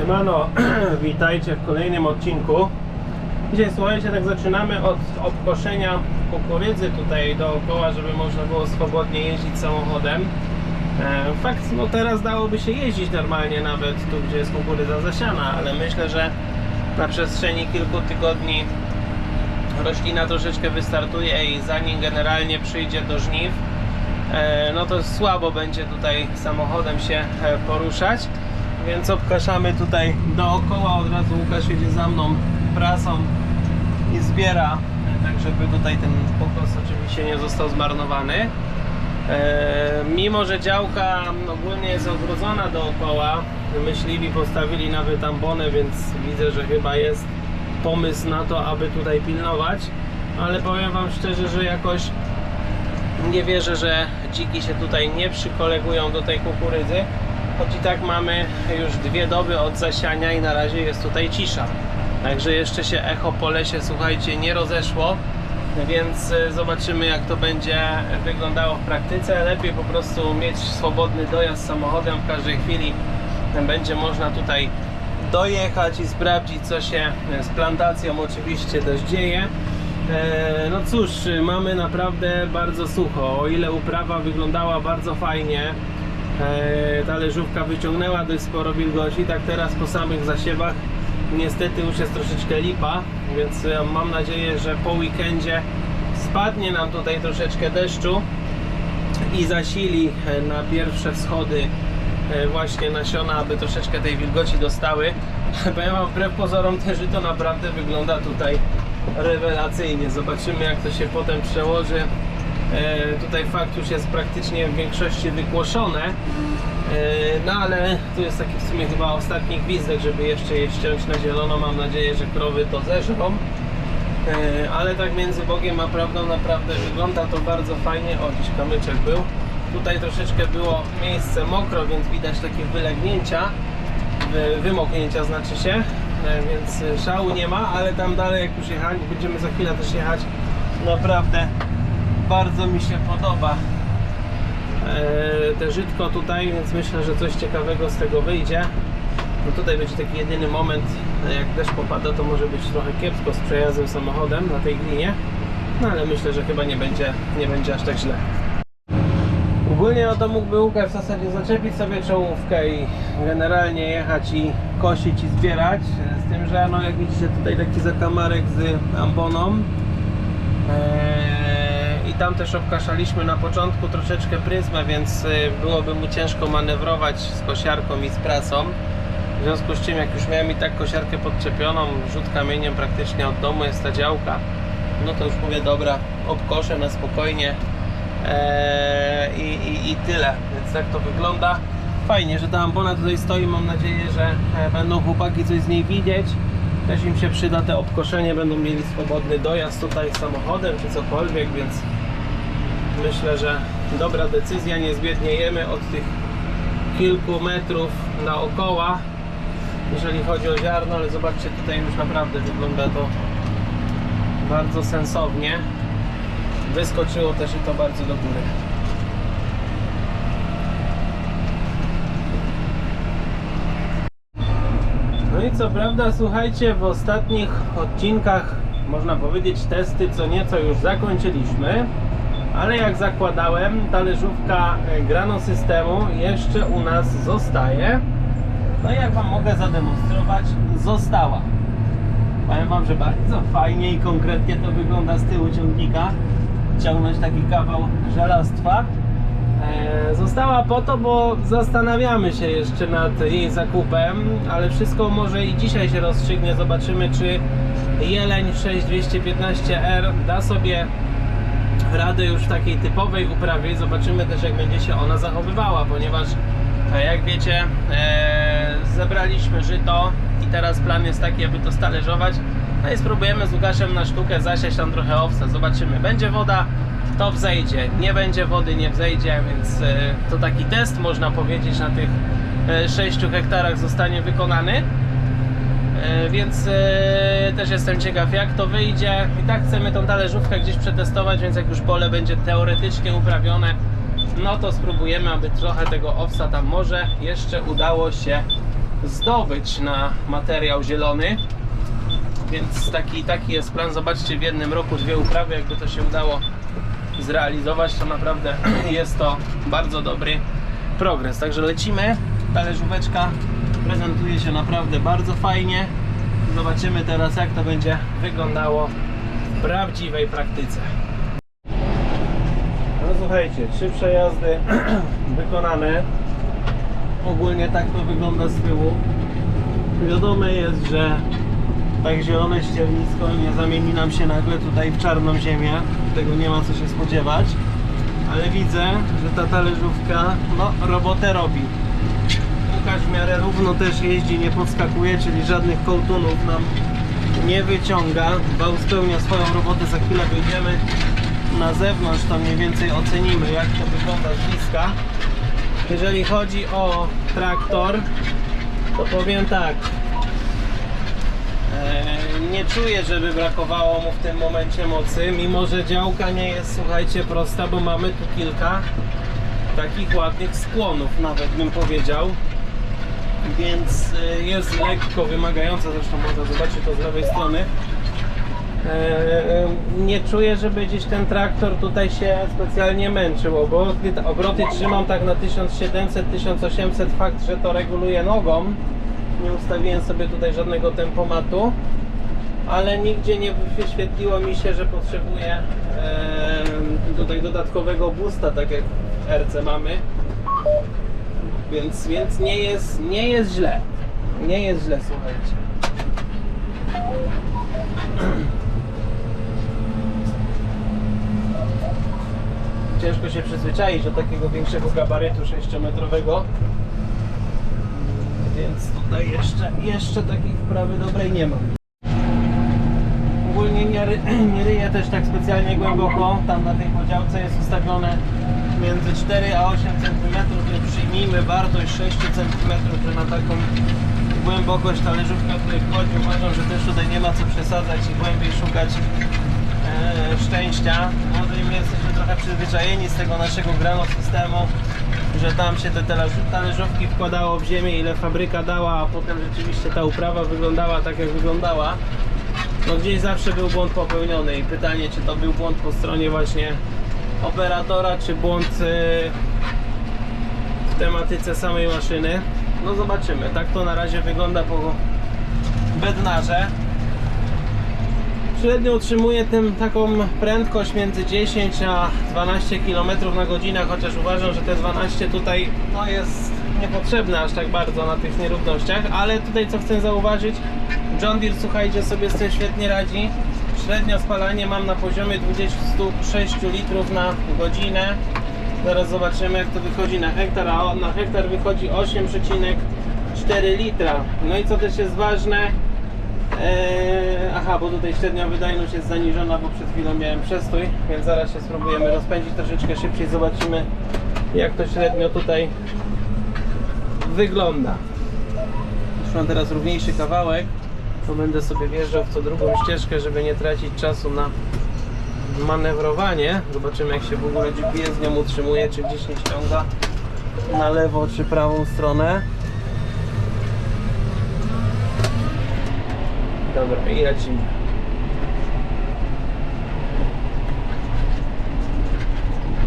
Siemano, witajcie w kolejnym odcinku. Dzisiaj słuchajcie, tak zaczynamy od obkoszenia kukurydzy tutaj dookoła, żeby można było swobodnie jeździć samochodem. E, Fakt, no teraz dałoby się jeździć normalnie nawet tu, gdzie jest kukurydza zasiana, ale myślę, że na przestrzeni kilku tygodni roślina troszeczkę wystartuje i zanim generalnie przyjdzie do żniw, e, no to słabo będzie tutaj samochodem się e, poruszać. Więc obkaszamy tutaj dookoła, od razu Łukasz jedzie za mną prasą i zbiera, tak żeby tutaj ten pokos oczywiście nie został zmarnowany. E, mimo, że działka ogólnie jest ogrodzona dookoła, myśliwi postawili nawet ambonę, więc widzę, że chyba jest pomysł na to, aby tutaj pilnować. Ale powiem Wam szczerze, że jakoś nie wierzę, że dziki się tutaj nie przykolegują do tej kukurydzy. Choć i tak mamy już dwie doby od zasiania i na razie jest tutaj cisza. Także jeszcze się echo po lesie, słuchajcie, nie rozeszło. Więc y, zobaczymy jak to będzie wyglądało w praktyce. Lepiej po prostu mieć swobodny dojazd samochodem w każdej chwili. Będzie można tutaj dojechać i sprawdzić co się z plantacją oczywiście też dzieje. E, No cóż, mamy naprawdę bardzo sucho. O ile uprawa wyglądała bardzo fajnie, e, talerzówka wyciągnęła dość sporo wilgoci, tak teraz po samych zasiewach niestety już jest troszeczkę lipa, więc mam nadzieję, że po weekendzie spadnie nam tutaj troszeczkę deszczu i zasili e, na pierwsze wschody e, właśnie nasiona, aby troszeczkę tej wilgoci dostały. Powiem wam, wbrew pozorom też to naprawdę wygląda tutaj rewelacyjnie. Zobaczymy jak to się potem przełoży. E, Tutaj fakt już jest praktycznie w większości wykłoszone. E, No ale tu jest taki w sumie chyba ostatni gwizdek, żeby jeszcze je ściąć na zielono. Mam nadzieję, że krowy to zeżrą. E, Ale tak między Bogiem a prawdą naprawdę wygląda to bardzo fajnie. O, dziś kamyczek był. Tutaj troszeczkę było miejsce mokro, więc widać takie wylegnięcia, wy- wymoknięcia znaczy się, więc szału nie ma, ale tam dalej jak już jechać, będziemy za chwilę też jechać, naprawdę bardzo mi się podoba e, te żytko tutaj, więc myślę, że coś ciekawego z tego wyjdzie. No tutaj będzie taki jedyny moment, jak deszcz popada, to może być trochę kiepsko z przejazdem samochodem na tej glinie, no ale myślę, że chyba nie będzie, nie będzie aż tak źle. Ogólnie no to mógłby Łukasz w zasadzie zaczepić sobie czołówkę i generalnie jechać i kosić i zbierać. Z tym, że no jak widzicie tutaj taki zakamarek z amboną. Eee, I tam też obkaszaliśmy na początku troszeczkę pryzmę, więc y, byłoby mu ciężko manewrować z kosiarką i z prasą. W związku z czym jak już miałem i tak kosiarkę podczepioną, rzut kamieniem praktycznie od domu jest ta działka, no to już mówię dobra, obkoszę na spokojnie eee, i, i, i tyle. Więc tak to wygląda. Fajnie, że ta ambona tutaj stoi. Mam nadzieję, że e, będą chłopaki coś z niej widzieć. Też im się przyda te obkoszenie, będą mieli swobodny dojazd tutaj samochodem czy cokolwiek, więc myślę, że dobra decyzja. Nie zbiedniejemy od tych kilku metrów naokoła, jeżeli chodzi o ziarno, ale zobaczcie, tutaj już naprawdę wygląda to bardzo sensownie. Wyskoczyło też i to bardzo do góry. No i co prawda, słuchajcie, w ostatnich odcinkach, można powiedzieć, testy co nieco już zakończyliśmy, ale jak zakładałem, talerzówka e, Grano Systemu jeszcze u nas zostaje. No i jak Wam mogę zademonstrować, została. Powiem Wam, że bardzo fajnie i konkretnie to wygląda z tyłu ciągnika. Ciągnąć taki kawał żelastwa. E, Została po to, bo zastanawiamy się jeszcze nad jej zakupem, ale wszystko może i dzisiaj się rozstrzygnie. Zobaczymy, czy Jeleń 6215R da sobie radę już w takiej typowej uprawie. Zobaczymy też, jak będzie się ona zachowywała, ponieważ e, jak wiecie, e, zebraliśmy żyto i teraz plan jest taki, aby to stalerzować. No i spróbujemy z Łukaszem na sztukę zasiać tam trochę owsa. Zobaczymy. Będzie woda, to wzejdzie. Nie będzie wody, nie wzejdzie, więc e, to taki test można powiedzieć na tych e, 6 hektarach zostanie wykonany. E, Więc e, też jestem ciekaw jak to wyjdzie. I tak chcemy tą talerzówkę gdzieś przetestować, więc jak już pole będzie teoretycznie uprawione, no to spróbujemy, aby trochę tego owsa tam może jeszcze udało się zdobyć na materiał zielony. Więc taki, taki jest plan. Zobaczcie, w jednym roku dwie uprawy, jakby to się udało zrealizować, to naprawdę jest to bardzo dobry progres. Także lecimy. Talerzóweczka prezentuje się naprawdę bardzo fajnie. Zobaczymy teraz, jak to będzie wyglądało w prawdziwej praktyce. No słuchajcie, trzy przejazdy wykonane. Ogólnie tak to wygląda z tyłu. Wiadome jest, że tak zielone ściernisko nie zamieni nam się nagle tutaj w czarną ziemię. Tego nie ma co się spodziewać. Ale widzę, że ta talerzówka no, robotę robi. Łukasz w miarę równo też jeździ, nie podskakuje, czyli żadnych kołtunów nam nie wyciąga. Wał spełnia swoją robotę, za chwilę wyjdziemy na zewnątrz, to mniej więcej ocenimy jak to wygląda z bliska. Jeżeli chodzi o traktor, to powiem tak. E, Nie czuję, żeby brakowało mu w tym momencie mocy, mimo że działka nie jest, słuchajcie, prosta, bo mamy tu kilka takich ładnych skłonów, nawet bym powiedział. Więc e, jest lekko wymagająca, zresztą można zobaczyć to z lewej strony. E, Nie czuję, żeby gdzieś ten traktor tutaj się specjalnie męczył. Obroty, obroty trzymam tak na 1700-1800. Fakt, że to reguluje nogą. Nie ustawiłem sobie tutaj żadnego tempomatu, ale nigdzie nie wyświetliło mi się, że potrzebuję e, tutaj dodatkowego boosta, tak jak w RC mamy. Więc, więc nie, jest, nie jest źle. Nie jest źle, słuchajcie. Ciężko się przyzwyczaić do takiego większego gabarytu 6-metrowego. Więc tutaj jeszcze, jeszcze takiej wprawy dobrej nie mam. Ogólnie nie, ry, nie ryję też tak specjalnie głęboko. Tam na tej podziałce jest ustawione między 4 a 8 cm, więc przyjmijmy wartość 6 cm, że na taką głębokość talerzówka tutaj wchodzi. Uważam, że też tutaj nie ma co przesadzać i głębiej szukać e, szczęścia. Może my jesteśmy trochę przyzwyczajeni z tego naszego grano systemu, że tam się te talerz- talerzówki wkładało w ziemię, ile fabryka dała, a potem rzeczywiście ta uprawa wyglądała tak, jak wyglądała. No gdzieś zawsze był błąd popełniony i pytanie, czy to był błąd po stronie właśnie operatora, czy błąd e, w tematyce samej maszyny. No zobaczymy. Tak to na razie wygląda po bednarze. Średnio utrzymuję tym taką prędkość między 10 a 12 km na godzinę, chociaż uważam, że te 12 tutaj no, jest niepotrzebne aż tak bardzo na tych nierównościach, ale tutaj co chcę zauważyć, John Deere słuchajcie sobie z tym świetnie radzi. Średnio spalanie mam na poziomie 26 litrów na godzinę. Zaraz zobaczymy jak to wychodzi na hektar, a na hektar wychodzi 8,4 litra. No i co też jest ważne, Eee, aha, bo tutaj średnia wydajność jest zaniżona, bo przed chwilą miałem przestój, więc zaraz się spróbujemy rozpędzić troszeczkę szybciej, zobaczymy jak to średnio tutaj wygląda. Już mam teraz równiejszy kawałek, to będę sobie wjeżdżał w co drugą ścieżkę, żeby nie tracić czasu na manewrowanie. Zobaczymy jak się w ogóle GPS z nią utrzymuje, czy gdzieś nie ściąga na lewo czy prawą stronę. Dobra, i lecimy.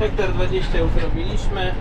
Hektar 20 już robiliśmy.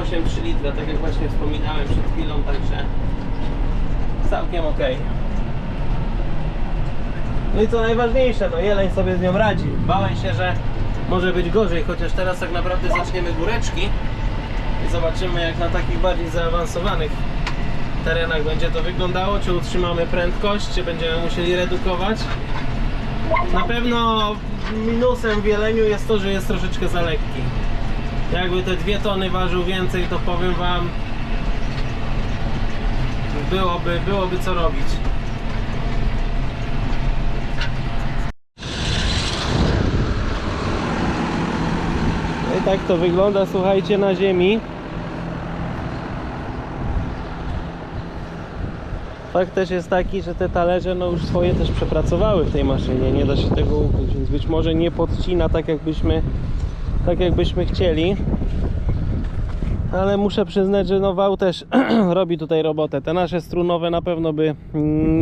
8,3 litra, tak jak właśnie wspominałem przed chwilą, także całkiem ok. No i co najważniejsze, no jeleń sobie z nią radzi. Bałem się, że może być gorzej, chociaż teraz tak naprawdę zaczniemy góreczki i zobaczymy jak na takich bardziej zaawansowanych terenach będzie to wyglądało, czy utrzymamy prędkość, czy będziemy musieli redukować. Na pewno minusem w jeleniu jest to, że jest troszeczkę za lekki. Jakby te dwie tony ważył więcej, to powiem wam byłoby, byłoby co robić. No i tak to wygląda, słuchajcie, na ziemi. Fakt też jest taki, że te talerze no już swoje też przepracowały w tej maszynie, nie da się tego ukryć, więc być może nie podcina tak jakbyśmy, tak jakbyśmy chcieli. ale muszę przyznać, że no wał też robi tutaj robotę. Te nasze strunowe na pewno by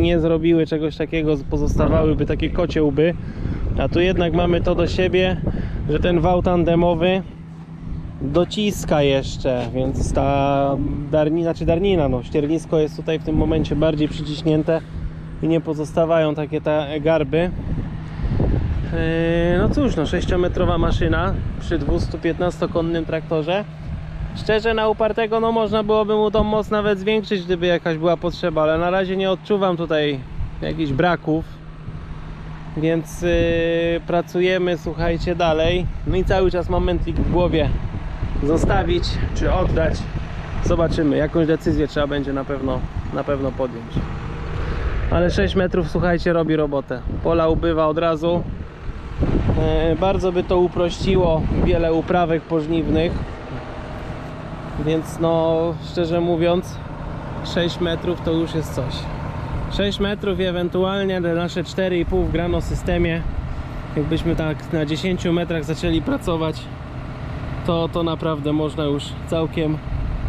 nie zrobiły czegoś takiego, pozostawałyby takie kociełby. A tu jednak mamy to do siebie, że ten wał tandemowy dociska jeszcze, więc ta darnina, czy darnina, no ściernisko jest tutaj w tym momencie bardziej przyciśnięte i nie pozostawają takie te garby. Yy, No cóż, no 6-metrowa maszyna przy 215-konnym traktorze. Szczerze na upartego no można byłoby mu tą moc nawet zwiększyć, gdyby jakaś była potrzeba, ale na razie nie odczuwam tutaj jakichś braków. Więc yy, pracujemy, słuchajcie, dalej. No i cały czas mam w głowie. Zostawić czy oddać. Zobaczymy. Jakąś decyzję trzeba będzie na pewno, na pewno podjąć. Ale 6 metrów, słuchajcie, robi robotę. Pola ubywa od razu. E, Bardzo by to uprościło wiele uprawek pożniwnych. Więc no, szczerze mówiąc, 6 metrów to już jest coś. 6 metrów i ewentualnie te nasze 4,5 w grano systemie. Jakbyśmy tak na 10 metrach zaczęli pracować, to, to naprawdę można już całkiem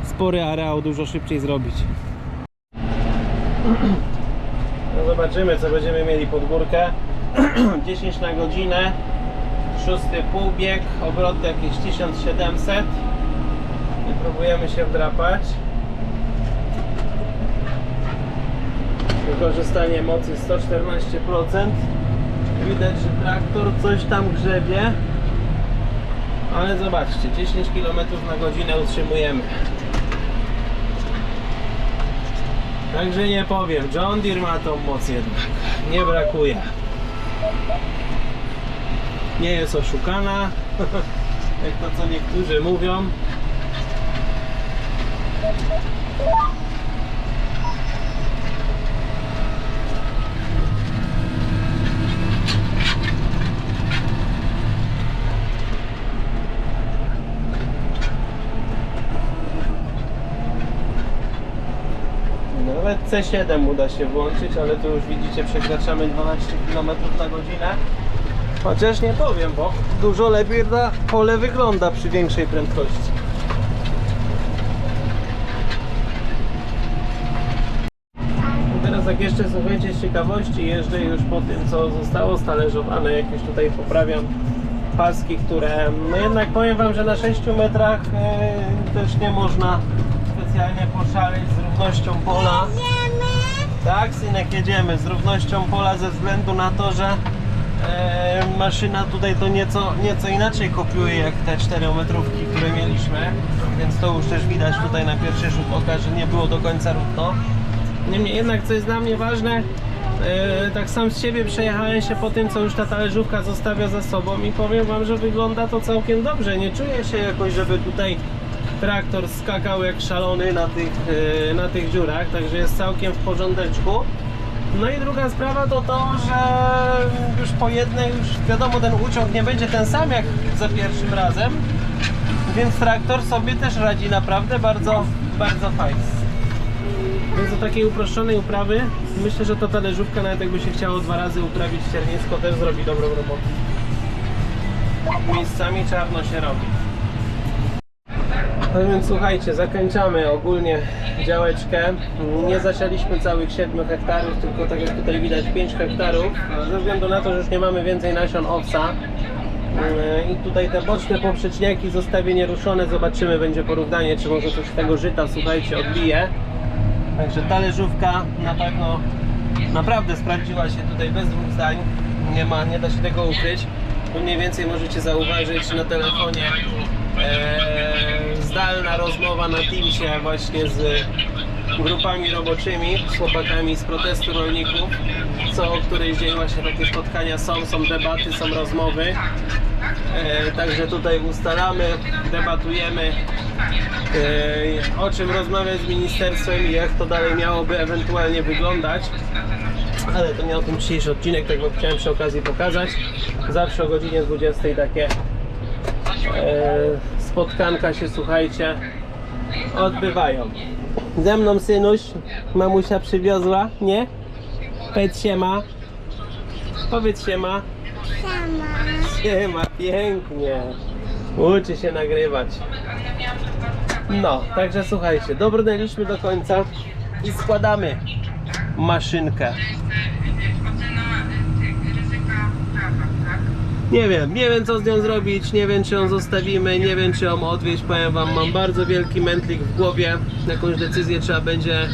spory areał dużo szybciej zrobić. No zobaczymy co będziemy mieli pod górkę. 10 na godzinę, szósty półbieg, obroty jakieś 1700 i próbujemy się wdrapać. Wykorzystanie mocy 114%. Widać, że traktor coś tam grzebie. Ale zobaczcie, 10 km na godzinę utrzymujemy. Także nie powiem, John Deere ma tą moc jednak. Nie brakuje. Nie jest oszukana, jak to co niektórzy mówią. Nawet C7 uda się włączyć, ale tu już widzicie przekraczamy 12 km na godzinę. Chociaż nie powiem, bo dużo lepiej na pole wygląda przy większej prędkości. Teraz jak jeszcze słuchajcie z ciekawości jeżdżę już po tym co zostało stalerzowane, jakieś tutaj poprawiam paski, które no jednak powiem wam, że na 6 metrach e, też nie można specjalnie poszaleć z równością pola. Tak, synek, jedziemy z równością pola ze względu na to, że e, maszyna tutaj to nieco, nieco inaczej kopiuje jak te 4 metrówki, które mieliśmy, więc to już też widać tutaj na pierwszy rzut oka, że nie było do końca równo. Niemniej jednak, co jest dla mnie ważne, e, tak sam z siebie przejechałem się po tym, co już ta talerzówka zostawia za sobą i powiem wam, że wygląda to całkiem dobrze. Nie czuję się jakoś, żeby tutaj traktor skakał jak szalony na tych, e, na tych dziurach, także jest całkiem w porządeczku. No i druga sprawa to to, że już po jednej, już wiadomo, ten uciąg nie będzie ten sam jak za pierwszym razem, więc traktor sobie też radzi naprawdę bardzo, bardzo fajnie. Więc do takiej uproszczonej uprawy myślę, że ta talerzówka nawet jakby się chciało dwa razy uprawić ściernisko też zrobi dobrą robotę. Miejscami czarno się robi. No więc słuchajcie, zakończamy ogólnie działeczkę. Nie zasialiśmy całych 7 hektarów, tylko tak jak tutaj widać 5 hektarów. Ze względu na to, że już nie mamy więcej nasion owsa. Yy, I tutaj te boczne poprzeczniaki zostawię nieruszone. Zobaczymy, będzie porównanie, czy może coś z tego żyta, słuchajcie, odbije. Także talerzówka na pewno naprawdę sprawdziła się tutaj bez dwóch zdań. Nie ma, nie da się tego ukryć. Mniej więcej możecie zauważyć na telefonie e, zdalna rozmowa na Teamsie właśnie z grupami roboczymi, z chłopakami z protestu rolników. Co o którejś dzień właśnie takie spotkania są, są debaty, są rozmowy. E, także tutaj ustalamy, debatujemy e, o czym rozmawiać z ministerstwem i jak to dalej miałoby ewentualnie wyglądać. Ale to nie o tym dzisiejszy odcinek, tak bo chciałem przy okazji pokazać. Zawsze o godzinie 20 takie e, spotkanka się, słuchajcie, odbywają. Ze mną synuś, mamusia przywiozła, nie? Powiedz siema. Powiedz siema. Siema, pięknie. Uczy się nagrywać. No, także słuchajcie, dobrnęliśmy do końca i składamy maszynkę. Nie wiem, nie wiem co z nią zrobić, nie wiem czy ją zostawimy, nie wiem czy ją odwieźć, powiem wam, mam bardzo wielki mętlik w głowie, jakąś decyzję trzeba będzie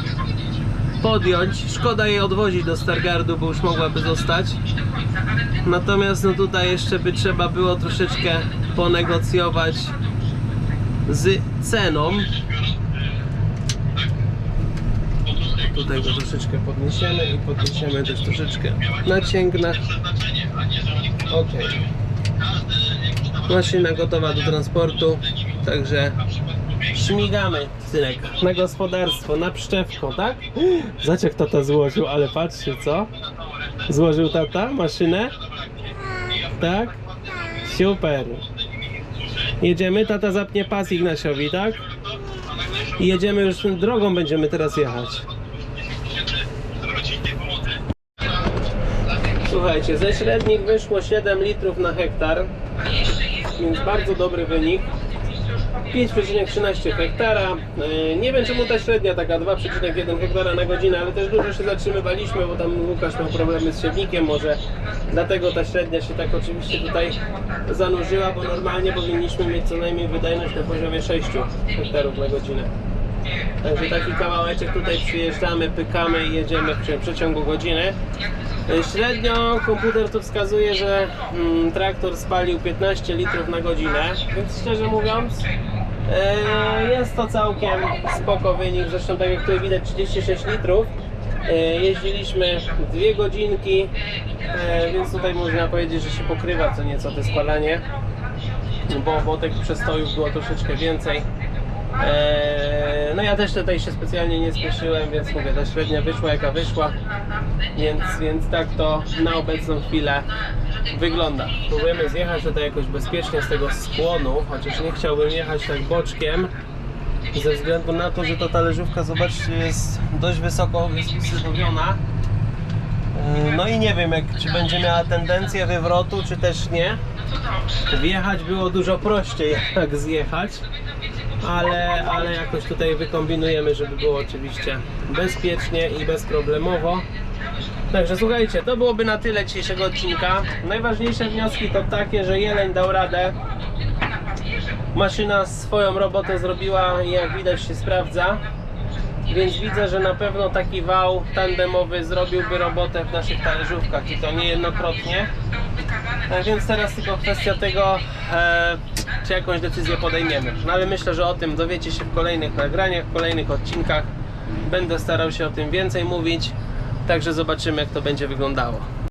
podjąć. Szkoda jej odwozić do Stargardu, bo już mogłaby zostać. Natomiast no tutaj jeszcze by trzeba było troszeczkę ponegocjować z ceną. Tutaj go troszeczkę podniesiemy i podniesiemy też troszeczkę na cięgnach. Ok. Maszyna gotowa do transportu, także śmigamy, synek, na gospodarstwo, na pszczewko, tak? Jak tata złożył, ale patrzy, co? Złożył tata maszynę? Tak? Super. Jedziemy, tata zapnie pas Ignasiowi, tak? I jedziemy już drogą będziemy teraz jechać. Słuchajcie, ze średnich wyszło 7 litrów na hektar, więc bardzo dobry wynik. 5,13 hektara. Yy, Nie wiem czemu ta średnia taka 2,1 hektara na godzinę, ale też dużo się zatrzymywaliśmy, bo tam Łukasz miał problemy z siewnikiem, może dlatego ta średnia się tak oczywiście tutaj zanurzyła, bo normalnie powinniśmy mieć co najmniej wydajność na poziomie 6 hektarów na godzinę. Także taki kawałeczek tutaj przyjeżdżamy, pykamy i jedziemy w przeciągu godziny. Średnio komputer tu wskazuje, że mm, traktor spalił 15 litrów na godzinę, więc szczerze mówiąc e, jest to całkiem spoko wynik, zresztą tak jak tutaj widać 36 litrów. E, Jeździliśmy dwie godzinki, e, więc tutaj można powiedzieć, że się pokrywa co nieco to spalanie, bo, bo tych przestojów było troszeczkę więcej. No ja też tutaj się specjalnie nie spieszyłem, więc mówię, ta średnia wyszła jaka wyszła, więc, więc tak to na obecną chwilę wygląda. Próbujemy zjechać tutaj jakoś bezpiecznie z tego skłonu, chociaż nie chciałbym jechać tak boczkiem, ze względu na to, że ta talerzówka, zobaczcie, jest dość wysoko wysypowiona. Eee, No i nie wiem, jak, czy będzie miała tendencję wywrotu, czy też nie. Wjechać było dużo prościej, jak zjechać ale, ale jakoś tutaj wykombinujemy, żeby było oczywiście bezpiecznie i bezproblemowo. Także słuchajcie, to byłoby na tyle dzisiejszego odcinka. Najważniejsze wnioski to takie, że jeleń dał radę. Maszyna swoją robotę zrobiła i jak widać się sprawdza. Więc widzę, że na pewno taki wał tandemowy zrobiłby robotę w naszych talerzówkach i to niejednokrotnie. Tak więc teraz tylko kwestia tego, e, czy jakąś decyzję podejmiemy. No ale myślę, że o tym dowiecie się w kolejnych nagraniach, w kolejnych odcinkach. Będę starał się o tym więcej mówić, także zobaczymy jak to będzie wyglądało.